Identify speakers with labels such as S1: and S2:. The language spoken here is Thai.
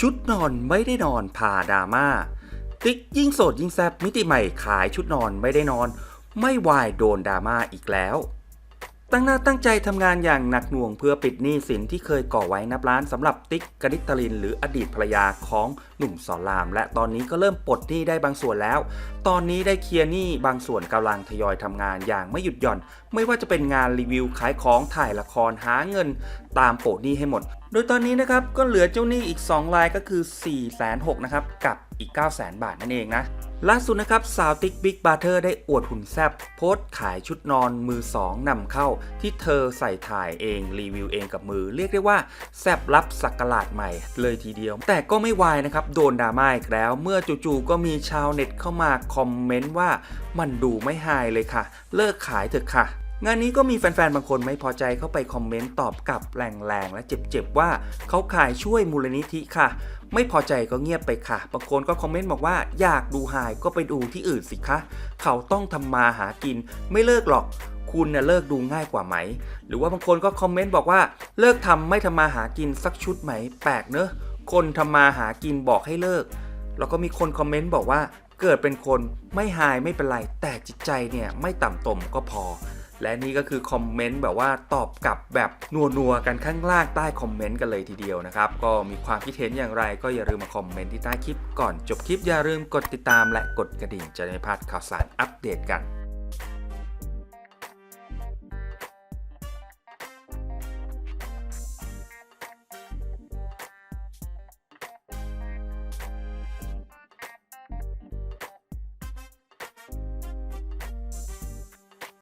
S1: ชุดนอนไม่ได้นอนพาดราม่า ติ๊กยิ่งโสดยิ่งแซบมิติใหม่ขายชุดนอนไม่ได้นอน ไม่วายโดนดราม่าอีกแล้ว ตั้งหน้าตั้งใจทำงานอย่างหนักหน่วงเพื่อปิดหนี้สินที่เคยก่อไว้นับล้านสำหรับติ๊กกนิตลิน หรืออดีตภรรยาของหนุ่มสอนราม และตอนนี้ก็เริ่มปลดหนี้ได้บางส่วนแล้ว ตอนนี้ได้เคลียร์หนี้บางส่วนกำลังทยอยทำงานอย่างไม่หยุดหย่อน ไม่ว่าจะเป็นงานรีวิวขายของถ่ายละครหาเงิน ตามโปะหนี้ให้หมด โดยตอนนี้นะครับก็เหลือเจ้าหนี้อีก 2 รายก็คือ4 6 0 0 0นะครับกับอีก 9 0 0 0 0บาทนั่นเองนะ ล่าสุดนะครับสาวติ๊กบิ๊กบาร์เทอร์ได้อวดหุ่นแซบโพสต์ขายชุดนอนมือสองนำเข้า ที่เธอใส่ถ่ายเองรีวิวเองกับมือ เรียกได้ว่าแซบรับสักกลาดใหม่เลยทีเดียว แต่ก็ไม่วายนะครับ โดนดราม่าอีกแล้ว เมื่อจู่ๆก็มีชาวเน็ตเข้ามาคอมเมนต์ว่ามันดูไม่ไฮเลยค่ะ เลิกขายเถอะค่ะ งานนี้ก็มีแฟนๆ บางคนไม่พอใจเข้าไปคอมเมนต์ตอบกลับแรงๆ และเจ็บๆ ว่าเขาขายช่วยมูลนิธิค่ะ ไม่พอใจก็เงียบไปค่ะ บางคนก็คอมเมนต์บอกว่าอยากดูไฮก็ไปดูที่อื่นสิคะ เขาต้องทำมาหากินไม่เลิกหรอก คุณเนี่ยเลิกดูง่ายกว่าไหม หรือว่าบางคนก็คอมเมนต์บอกว่าเลิกทำไม่ทำมาหากินสักชุดไหม แปลกเนอะ คนทำมาหากินบอกให้เลิก แล้วก็มีคนคอมเมนต์บอกว่าเกิดเป็นคนไม่หายไม่เป็นไร แต่จิตใจเนี่ยไม่ต่ำตมก็พอ และนี่ก็คือคอมเมนต์แบบว่าตอบกลับแบบนัวๆกันข้างล่างใต้คอมเมนต์กันเลยทีเดียวนะครับ ก็มีความคิดเห็นอย่างไรก็อย่าลืมมาคอมเมนต์ที่ใต้คลิปก่อนจบคลิปอย่าลืมกดติดตามและกดกระดิ่งจะได้ไม่พลาดข่าวสารอัปเดตกัน